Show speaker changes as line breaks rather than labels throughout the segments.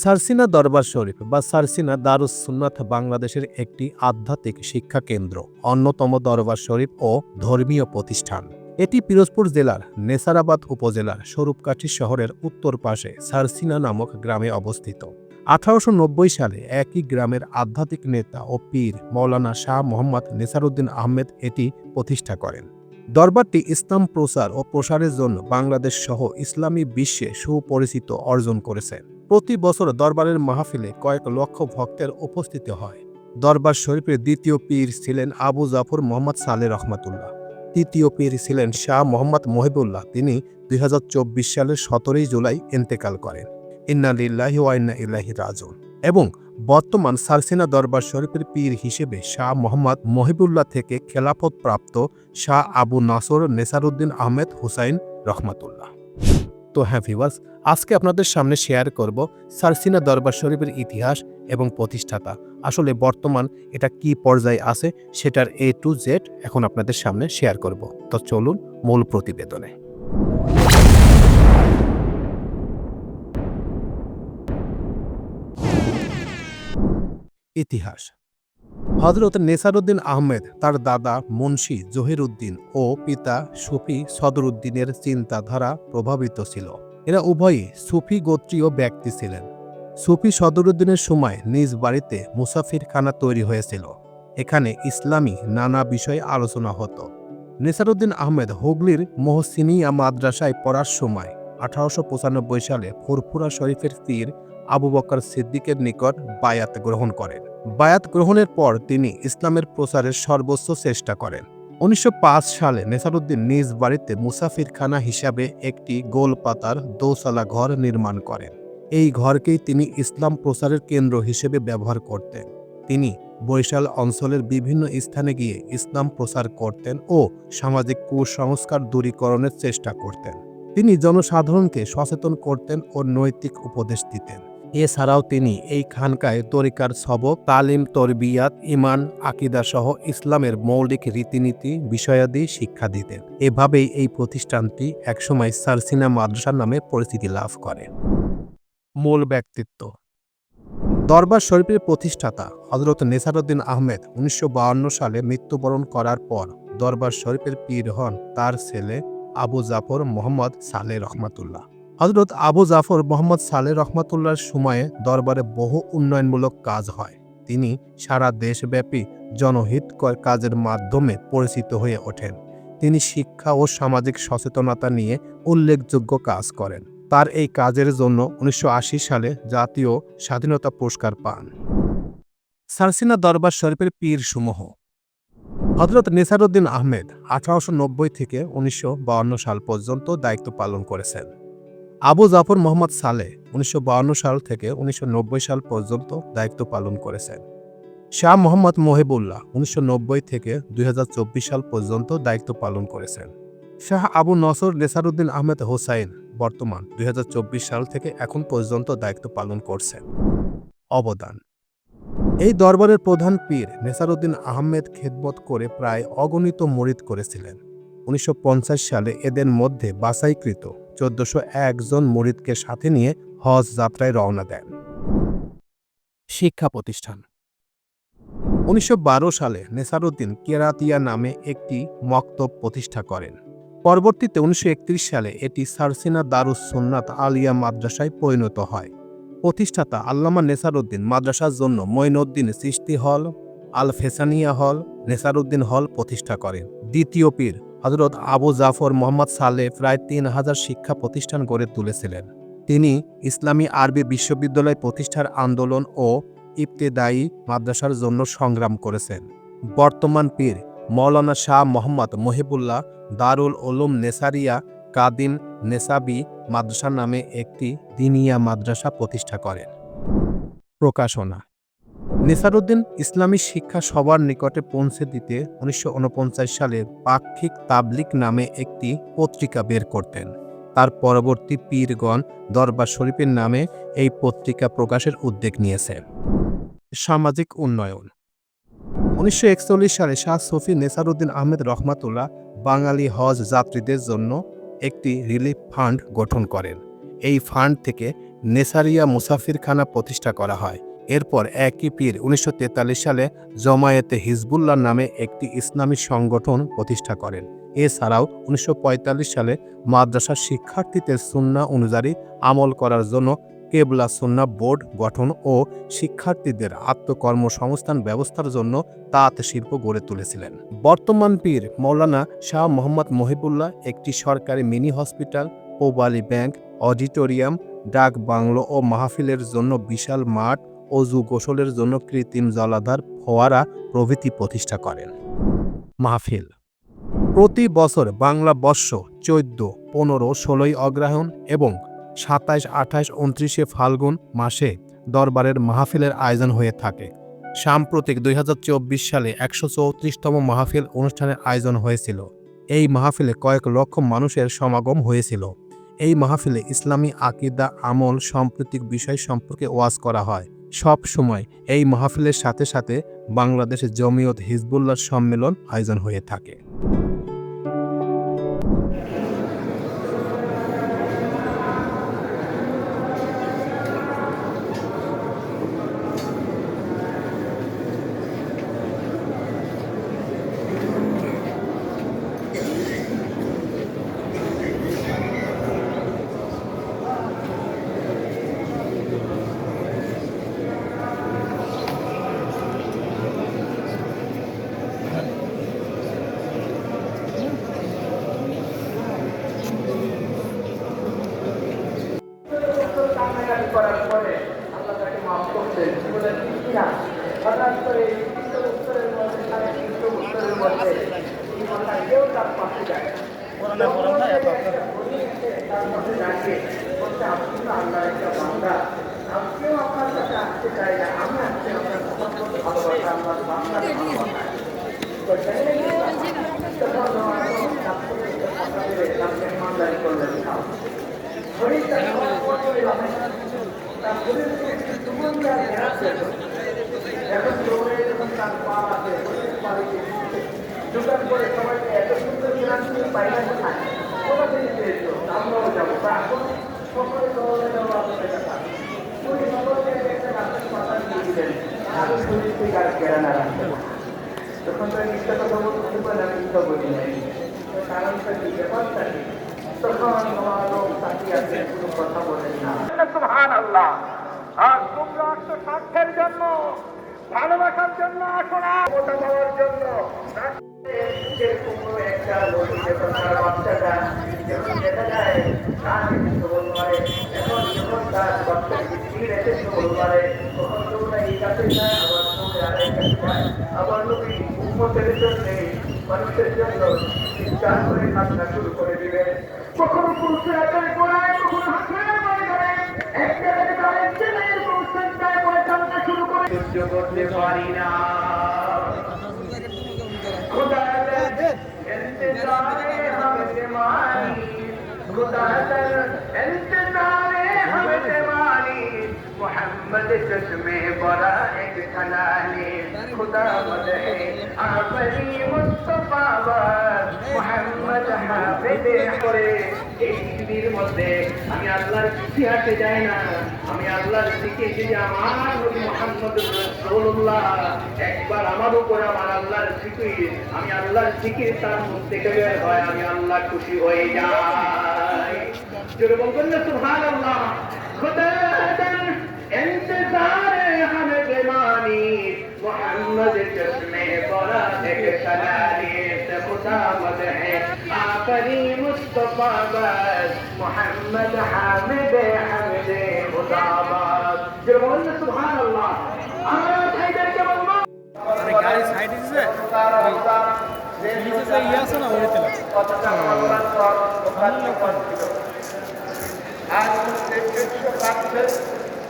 সারসিনা দরবার শরীফ বা সারসিনা দারুস সুন্নাত বাংলাদেশের একটি আধ্যাত্মিক শিক্ষা কেন্দ্র, অন্যতম দরবার শরীফ ও ধর্মীয় প্রতিষ্ঠান। এটি পিরোজপুর জেলার নেসারাবাদ উপজেলার স্বরূপকাঠি শহরের উত্তর পাশে সারসিনা নামক গ্রামে অবস্থিত। আঠারোশো নব্বই সালে একই গ্রামের আধ্যাত্মিক নেতা ও পীর মৌলানা শাহ মোহাম্মদ নেসারুদ্দিন আহমেদ এটি প্রতিষ্ঠা করেন। দরবারটি ইসলাম প্রচার ও প্রসারের জন্য বাংলাদেশ সহ ইসলামী বিশ্বে সুপরিচিত অর্জন করেছে। প্রতি বছর দরবারের মাহফিলে কয়েক লক্ষ ভক্তের উপস্থিতি হয়। দরবার শরীফের দ্বিতীয় পীর ছিলেন আবু জাফর মোহাম্মদ সালে রহমাতুল্লাহ। তৃতীয় পীর ছিলেন শাহ মোহাম্মদ মহিবুল্লাহ। তিনি দুই হাজার চব্বিশ সালের সতেরোই জুলাই ইন্তেকাল করেন। ইন্না লিল্লাহি ওয়া ইন্না ইলাইহি রাজিউন। এবং বর্তমান সারসিনা দরবার শরীফের পীর হিসেবে শাহ মোহাম্মদ মহিবুল্লাহ থেকে খেলাফত প্রাপ্ত শাহ আবু নাসর নেসারুদ্দিন আহমেদ হুসাইন রহমাতুল্লাহ। তো হ্যাঁ ভিওয়ার্স আজকে আপনাদের সামনে শেয়ার করব সারসিনা দরবার শরীফের ইতিহাস এবং প্রতিষ্ঠাতা। আসলে বর্তমান এটা কি পর্যায়ে আছে সেটার এ টু জেড এখন আপনাদের সামনে শেয়ার করব। তো চলুন মূল প্রতিবেদনে। ইতিহাস হজরত নেসারুদ্দিন আহমেদ, তার দাদা মুন্সি জহিরুদ্দিন ও পিতা সুফি সদরুদ্দিনের চিন্তাধারা প্রভাবিত ছিল। এরা উভয়ই সুফি গোত্রীয় ব্যক্তি ছিলেন। সুফি সদরুদ্দিনের সময় নিজ বাড়িতে মুসাফিরখানা তৈরি হয়েছিল। এখানে ইসলামী নানা বিষয়ে আলোচনা হতো। নেসারুদ্দিন আহমেদ হুগলির মোহসিনিয়া মাদ্রাসায় পড়ার সময় আঠারোশো পঁচানব্বই সালে ফুরফুরা শরীফের তীর আবু বকর সিদ্দিকের নিকট বায়াত গ্রহণ করেন। বায়াত গ্রহণের পর তিনি ইসলামের প্রচারের সর্বোচ্চ চেষ্টা করেন। উনিশশো পাঁচ সালে নেসারুদ্দিন নিজ বাড়িতে মুসাফিরখানা হিসাবে একটি গোলপাতার দোসালা ঘর নির্মাণ করেন। এই ঘরকেই তিনি ইসলাম প্রচারের কেন্দ্র হিসেবে ব্যবহার করতেন। তিনি বৈশাল অঞ্চলের বিভিন্ন স্থানে গিয়ে ইসলাম প্রচার করতেন ও সামাজিক কুসংস্কার দূরীকরণের চেষ্টা করতেন। তিনি জনসাধারণকে সচেতন করতেন ও নৈতিক উপদেশ দিতেন। এছাড়াও তিনি এই খানকায় তরিকার সবক, তালিম, তরবিয়াত ইমান আকিদা সহ ইসলামের মৌলিক রীতিনীতি, বিষয়াদি শিক্ষা দিতেন। এভাবেই এই প্রতিষ্ঠানটি একসময় সারসিনা মাদ্রাসা নামে পরিচিতি লাভ করে। মূল ব্যক্তিত্ব। দরবার শরীফের প্রতিষ্ঠাতা হজরত নেসারুদ্দিন আহমেদ উনিশশো বায়ান্ন সালে মৃত্যুবরণ করার পর দরবার শরীফের পীর হন তার ছেলে আবু জাফর মোহাম্মদ সালে রহমাতুল্লাহ। হজরত আবু জাফর মোহাম্মদ সালে রহমাতুল্লাহর সময়ে দরবারে বহু উন্নয়নমূলক কাজ হয়। তিনি সারা দেশব্যাপী জনহিতকর কাজের মাধ্যমে পরিচিত হয়ে ওঠেন। তিনি শিক্ষা ও সামাজিক সচেতনতা নিয়ে উল্লেখযোগ্য কাজ করেন। তার এই কাজের জন্য উনিশশো আশি সালে জাতীয় স্বাধীনতা পুরস্কার পান। সারসিনা দরবার শরীফের পীর সমূহ হজরত নেসারুদ্দিন আহমেদ আঠারোশো নব্বই থেকে উনিশশো সাল পর্যন্ত দায়িত্ব পালন করেছেন। আবু জাফর মোহাম্মদ সালে উনিশশো সাল থেকে উনিশশো নব্বই সাল পর্যন্ত দায়িত্ব পালন করেছেন। শাহ মোহাম্মদ মহিবুল্লাহ উনিশশো থেকে দুই হাজার চব্বিশ সাল পর্যন্ত দায়িত্ব পালন করেছেন। শাহ আবু নসর নেসারুদ্দিন আহমেদ হোসাইন বর্তমান দুই হাজার চব্বিশ সাল থেকে এখন পর্যন্ত দায়িত্ব পালন করছেন। অবদান। এই দরবারের প্রধান পীর নেসারুদ্দিন আহমেদ খেদমত করে প্রায় অগণিত মরিদ করেছিলেন। উনিশশো পঞ্চাশ সালে এদের মধ্যে বাছাইকৃত চোদ্দশো একজন মরিদকে সাথে নিয়ে হজ যাত্রায় রওনা দেন। শিক্ষা প্রতিষ্ঠান। উনিশশো বারো সালে নেসারুদ্দিন কেরাতিয়া নামে একটি মক্তব প্রতিষ্ঠা করেন। পরবর্তীতে উনিশশো একত্রিশ সালে এটি সারসিনা দারুস সুন্নাত আলিয়া মাদ্রাসায় পরিণত হয়। প্রতিষ্ঠাতা আল্লামা নেসারুদ্দিন মাদ্রাসার জন্য মঈনুদ্দিন সৃষ্টি হল আল ফেসানিয়া হল, নেসারুদ্দিন হল প্রতিষ্ঠা করেন। দ্বিতীয় পীর হজরত আবু জাফর মোহাম্মদ সালে প্রায় তিন হাজার শিক্ষা প্রতিষ্ঠান গড়ে তুলেছিলেন। তিনি ইসলামী আরবি বিশ্ববিদ্যালয় প্রতিষ্ঠার আন্দোলন ও ইবতেদায়ী মাদ্রাসার জন্য সংগ্রাম করেছেন। বর্তমান পীর মৌলানা শাহ মোহাম্মদ মহিবুল্লাহ দারুল উলুম নেসারিয়া কাদিন নেসাবি মাদ্রাসা নামে একটি দিনিয়া মাদ্রাসা প্রতিষ্ঠা করেন। প্রকাশনা নেসারুদ্দিন ইসলামী শিক্ষা সবার নিকটে পৌঁছে দিতে উনিশশো উনপঞ্চাশ সালে পাক্ষিক তাবলিক নামে একটি পত্রিকা বের করতেন। তার পরবর্তী পীরগণ দরবার শরীফের নামে এই পত্রিকা প্রকাশের উদ্যোগ নিয়েছে। সামাজিক উন্নয়ন উনিশশো একচল্লিশ সালে শাহ সফি নেসারুদ্দিন আহমেদ রহমাতুল্লাহ বাঙালি হজ যাত্রীদের জন্য একটি রিলিফ ফান্ড গঠন করেন। এই ফান্ড থেকে নেসারিয়া মুসাফিরখানা প্রতিষ্ঠা করা হয়। এরপর একই পীর উনিশশো তেতাল্লিশ সালে জমায়েতে হিজবুল্লাহ নামে একটি ইসলামী সংগঠন প্রতিষ্ঠা করেন। এছাড়াও উনিশশো পঁয়তাল্লিশ সালে মাদ্রাসার শিক্ষার্থীদের সুন্না অনুযায়ী আমল করার জন্য কেবলা সুন্না বোর্ড গঠন ও শিক্ষার্থীদের আত্মকর্মসংস্থান ব্যবস্থার জন্য তাঁত শিল্প গড়ে তুলেছিলেন। বর্তমান পীর মৌলানা শাহ মোহাম্মদ মহিবুল্লাহ একটি সরকারি mini hospital, Pubali Bank, auditorium ডাক বাংলো ও মাহফিলের জন্য বিশাল মাঠ অজু গোসলের জন্য কৃত্রিম জলাধার ফোয়ারা প্রভৃতি প্রতিষ্ঠা করেন। মাহফিল। প্রতি বছর বাংলা বর্ষ চোদ্দ, পনেরো, ষোলোই অগ্রহায়ণ এবং সাতাইশ, আঠাইশ, উনত্রিশে ফাল্গুন মাসে দরবারের মাহফিলের আয়োজন হয়ে থাকে। সাম্প্রতিক দুই হাজার চব্বিশ সালে একশো চৌত্রিশতম মাহফিল অনুষ্ঠানের আয়োজন হয়েছিল। এই মাহফিলে কয়েক লক্ষ মানুষের সমাগম হয়েছিল। এই মাহফিলে ইসলামী আকিদা, আমল, সাম্প্রতিক বিষয় সম্পর্কে ওয়াজ করা হয়। সব সময় এই মাহফিলের সাথে সাথে বাংলাদেশে জমিয়ত হিজবুল্লাহ সম্মেলন আয়োজন হয়ে থাকে
কান্নাকাটি করার পরে আল্লাহ তাকে মাফ করছেন বলে কিনা হঠাৎ করে এই তিনশো বছরের মধ্যে সাড়ে তিনশো বছরের মধ্যে জীবনটা কেউ তার পাশে যায় তার পাশে দাঁড়িয়ে বলছে আপনি তো আল্লাহর একটা বান্দা আজকেও আপনার কাছে আসতে চাই না আমি আজকে আপনার মহব্বত ভালোবাসা আমার বাংলার ভালোবাসা তো সেখানে তখন আপনাদের ইমানদারি করলেন না শরীরটা সবার পরে হবে তার শরীর থেকে তুমন যা বেড়াচ্ছে এখন দৌড়ে যখন তার পা আছে দোকান করে সবাইকে এত সুন্দর কেনার তুমি পাইলা কোথায় কোথা থেকে পেয়েছ আমরাও যাব তা এখন সকলে দৌড়ে যাব আপনাদের কথা উনি সকলকে একটা গাছের পাতা দিয়ে দিলেন তখন তো মিথ্যা কথা বলতে পারে আমি মিথ্যা বলি নাই কারণটা কি ব্যাপারটা কি তখন তোমার তাকিয়ে আছে কোনো কথা বলেন না সুবহান আল্লাহ আর তোমরা আসছো স্বার্থের জন্য ভালোবাসার জন্য আসো না। ওটা পাওয়ার জন্য। একটা লোক যখন তার বাচ্চাটা যখন দেখা যায় তার এখন যখন তার বাচ্চাকে স্থির রেখে সবল মারে তখন কাছে যায় আবার নবী আরেক কাছে যায় আবার নবী উন্মতের জন্যে মানুষের জন্য চিন্তা করে কান্না শুরু করে দিলেন কখনো পুরুষের আকারে করায় কখনো হাসপাতালে পড়ে করে সহ্য করতে মোহাম্মদ চশমে برا এক کھلانے খুদা مدح আপনি مصطفیٰ آباد করে এই পৃথিবীর মধ্যে আমি আল্লাহর ইতিহাসে যাই না। আমি আল্লাহর দিকে যে আমার নবী মোহাম্মদ রসুল্লাহ একবার আমার উপর আমার আল্লাহর জিকির আমি আল্লাহর জিকির তার মধ্যে থেকে হয়, আমি আল্লাহ খুশি হয়ে যাই। বলবেন না সুভান আল্লাহ انتظار ہم زمانی محمد چشم برا ایک سلالیت خدا مد ہے آخری مصطفیٰ بس محمد حامد حمد خدا بس جو بولنا سبحان اللہ آمین حیدر کے
بلما আরে গাড়ি সাইডে দিছে নিচে ইয়ে আছে না
ওরে
চলে আজ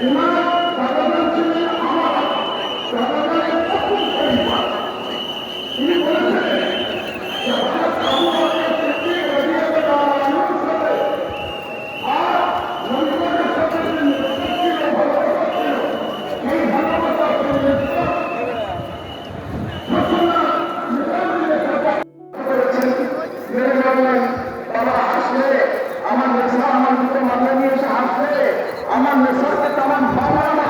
Amen. করতে তেমন সম্ভাবনা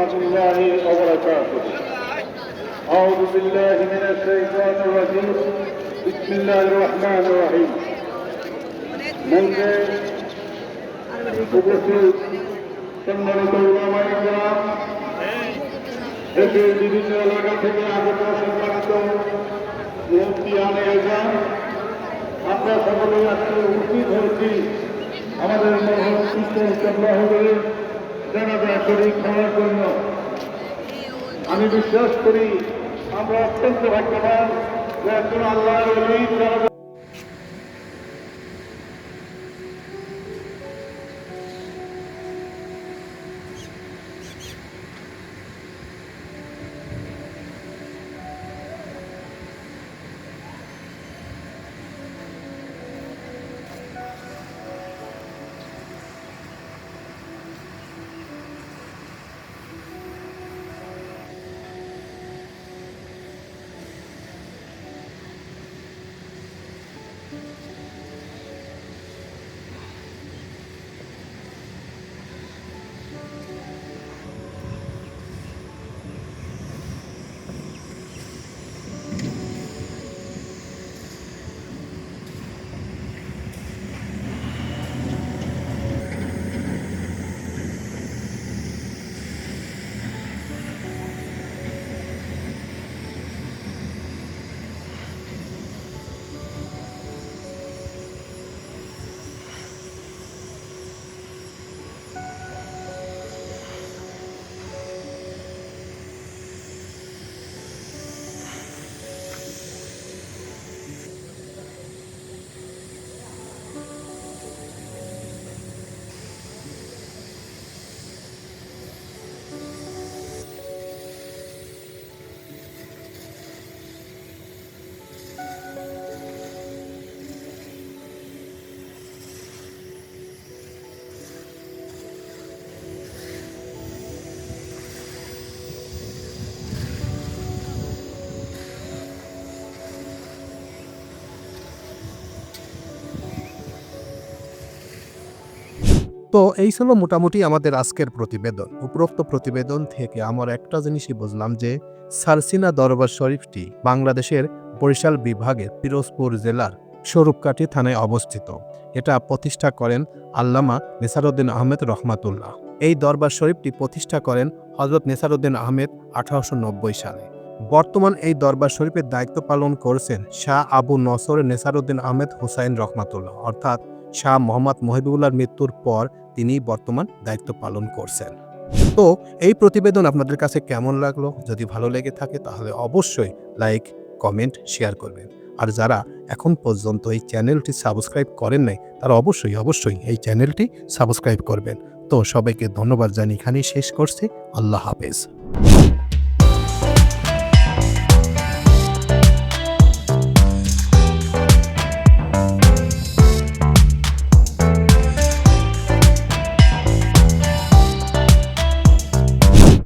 ورحمة الله وبركاته أعوذ بالله من الشيطان الرجيم. بسم الله الرحمن الرحيم. মঞ্চে উপস্থিত সম্মানিত এতে বিভিন্ন এলাকা থেকে আগত সম্মানিত মুক্তি আনে এজাম। আমরা সকলে আজকে উপস্থিত হয়েছি আমাদের মহান সুস্থ ইসলাম জানাজা শরীর খাওয়ার জন্য। আমি বিশ্বাস করি আমরা অত্যন্ত ভাগ্যবান যে এখন আল্লাহ
তো এই ছিল মোটামুটি আমাদের আজকের প্রতিবেদন। উপরোক্ত প্রতিবেদন থেকে আমার একটা জিনিসই বুঝলাম যে, সারসিনা দরবার শরীফটি বাংলাদেশের বরিশাল বিভাগের পিরোজপুর জেলার স্বরূপকাঠি থানায় অবস্থিত। এটা প্রতিষ্ঠা করেন আল্লামা নেসারউদ্দিন আহমেদ রহমাতুল্লাহ। এই দরবার শরীফটি প্রতিষ্ঠা করেন হজরত নেসারউদ্দিন আহমেদ আঠারোশো নব্বই সালে। বর্তমান এই দরবার শরীফের দায়িত্ব পালন করছেন শাহ আবু নসর নেসারউদ্দিন আহমেদ হুসাইন রহমাতুল্লাহ। অর্থাৎ শাহ মোহাম্মদ মহিবুল্লাহর মৃত্যুর পর তিনি বর্তমান দায়িত্ব পালন করছেন। তো এই প্রতিবেদন আপনাদের কাছে কেমন লাগল? যদি ভালো লেগে থাকে তাহলে অবশ্যই লাইক, কমেন্ট, শেয়ার করবেন। আর যারা এখন পর্যন্ত এই চ্যানেলটি সাবস্ক্রাইব করেন নাই, তারা অবশ্যই অবশ্যই এই চ্যানেলটি সাবস্ক্রাইব করবেন। তো সবাইকে ধন্যবাদ জানি এখানেই শেষ করছি। আল্লাহ হাফেজ।